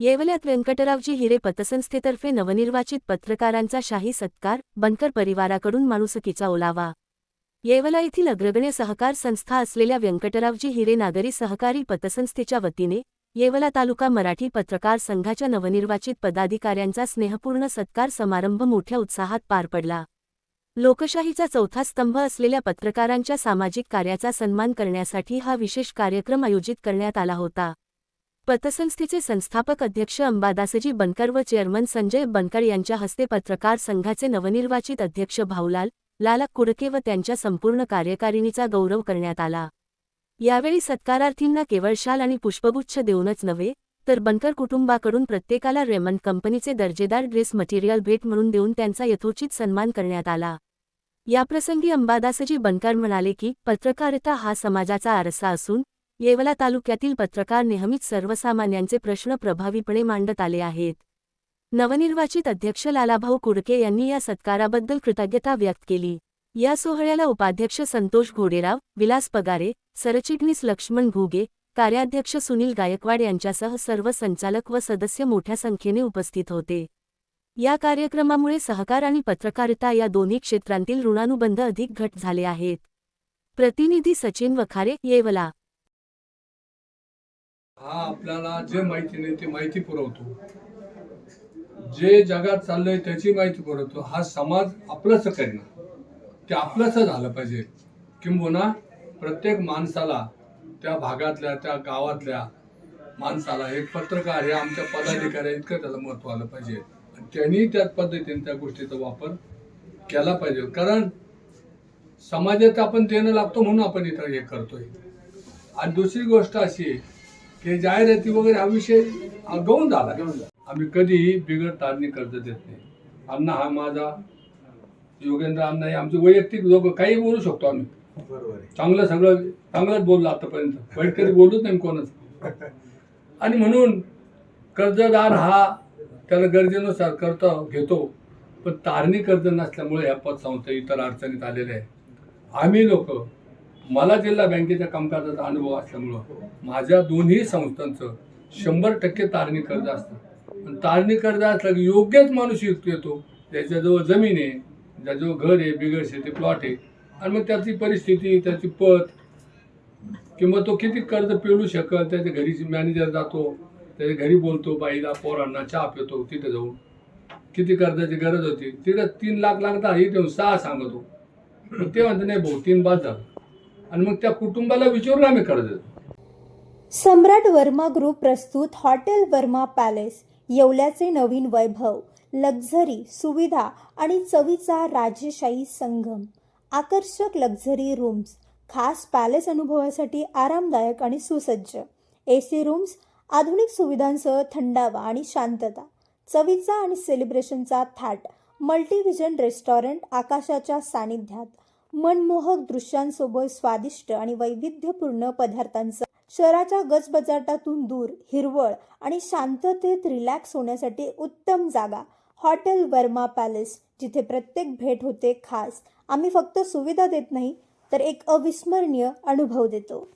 येवल्यात व्यंकटरावजी हिरे पतसंस्थेतर्फे नवनिर्वाचित पत्रकारांचा शाही सत्कार बनकर परिवाराकडून माणुसकीचा ओलावा. येवला येथील अग्रगण्य सहकार संस्था असलेल्या व्यंकटरावजी हिरे नागरी सहकारी पतसंस्थेच्या वतीने येवला तालुका मराठी पत्रकार संघाच्या नवनिर्वाचित पदाधिकाऱ्यांचा स्नेहपूर्ण सत्कार समारंभ मोठ्या उत्साहात पार पडला. लोकशाहीचा चौथा स्तंभ असलेल्या पत्रकारांच्या सामाजिक कार्याचा सन्मान करण्यासाठी हा विशेष कार्यक्रम आयोजित करण्यात आला होता. पतसंस्थेचे संस्थापक अध्यक्ष अंबादासजी बनकर व चेअरमन संजय बनकर यांच्या हस्ते पत्रकार संघाचे नवनिर्वाचित अध्यक्ष भाऊलाल लाला कुडके व त्यांच्या संपूर्ण कार्यकारिणीचा गौरव करण्यात आला. यावेळी सत्कारार्थींना केवळ शाल आणि पुष्पगुच्छ देऊनच नव्हे तर बनकर कुटुंबाकडून प्रत्येकाला रेमंड कंपनीचे दर्जेदार ड्रेस मटेरियल भेट म्हणून देऊन त्यांचा यथोचित सन्मान करण्यात आला. याप्रसंगी अंबादासजी बनकर म्हणाले की पत्रकारिता हा समाजाचा आरसा असून येवला तालुक्यातील पत्रकार नेहमीच सर्वसामान्यांचे प्रश्न प्रभावीपणे मांडत आले आहेत. नवनिर्वाचित अध्यक्ष लालाभाऊ कुडके यांनी या सत्काराबद्दल कृतज्ञता व्यक्त केली. या सोहळ्याला उपाध्यक्ष संतोष घोडेराव विलास पगारे सरचिटणीस लक्ष्मण घुगे कार्याध्यक्ष सुनील गायकवाड यांच्यासह सर्व संचालक व सदस्य मोठ्या संख्येने उपस्थित होते. या कार्यक्रमामुळे सहकार आणि पत्रकारिता या दोन्ही क्षेत्रांतील ऋणानुबंध अधिक घट झाले आहेत. प्रतिनिधी सचिन वखारे येवला. हा आपल्याला जे माहिती नाही ते माहिती पुरवतो. जे जगात चाललंय त्याची माहिती पुरवतो. हा समाज आपलंच करणं ते आपलंच झालं पाहिजे. किंबहुना प्रत्येक माणसाला त्या भागातल्या त्या गावातल्या माणसाला एक पत्रकार हे आमच्या पदाधिकारी इतकं त्याला महत्त्व आलं पाहिजे. त्यांनी त्याच पद्धतीने त्या गोष्टीचा वापर केला पाहिजे. कारण समाजात आपण देणं लागतो म्हणून आपण इथं हे करतोय. आणि दुसरी गोष्ट अशी आहे की जाहिराती वगैरे हा विषय गौण झाला. आम्ही कधीही बिगर तारणी कर्ज देत नाही. अण्णा हा माझा योगेंद्र अण्णा हे आमचे वैयक्तिक दोघं काही बोलू शकतो आम्ही. बरोबर चांगलं सगळं चांगलंच बोललो आतापर्यंत. वाईट कधी बोलूच नाही कोणच. आणि म्हणून कर्जदार हा त्याला गरजेनुसार करतो घेतो पण तारणी कर्ज नसल्यामुळे ह्या पतसंस्था इतर अडचणीत आलेल्या आहे आम्ही लोक मला जिल्हा बँकेच्या कामकाजाचा अनुभव असल्यामुळं माझ्या दोन्ही संस्थांचं शंभर टक्के तारणी कर्ज असतं. पण तारणी कर्ज असलं की योग्यच माणूस युक्त येतो. ज्याच्याजवळ जमीन आहे ज्याजवळ घर आहे बिगर शेती प्लॉट आहे. आणि मग त्याची परिस्थिती त्याची पत किंवा तो किती कर्ज पेलू शकल त्याच्या घरी मॅनेजर जातो त्याच्या घरी बोलतो बाईला पोरांना चहा पितो तिथे जाऊन किती कर्जाची गरज होती तिथं तीन लाख लागता हे देऊन सहा सांगतो. ते म्हणते नाही भाऊ तीन बाद झालं. आणि मग त्या कुटुंबाला विचारून आम्ही कर्ज देतो. सम्राट वर्मा ग्रुप प्रस्तुत हॉटेल वर्मा पॅलेस येवल्याचे नवीन वैभव लक्झरी सुविधा आणि चवीचा राजेशाही संगम. आकर्षक लक्झरी रूम्स खास पॅलेस अनुभवासाठी आरामदायक आणि सुसज्ज. ए सी रूम्स आधुनिक सुविधांसह थंडावा आणि शांतता. चवीचा आणि सेलिब्रेशनचा थाट मल्टीव्हिजन रेस्टॉरंट आकाशाच्या सानिध्यात. मनमोहक दृश्यांसोबत स्वादिष्ट आणि वैविध्यपूर्ण पदार्थांचा शहराच्या गजबजाटातून दूर हिरवळ आणि शांततेत रिलॅक्स होण्यासाठी उत्तम जागा हॉटेल वर्मा पॅलेस जिथे प्रत्येक भेट होते खास. आम्ही फक्त सुविधा देत नाही तर एक अविस्मरणीय अनुभव देतो.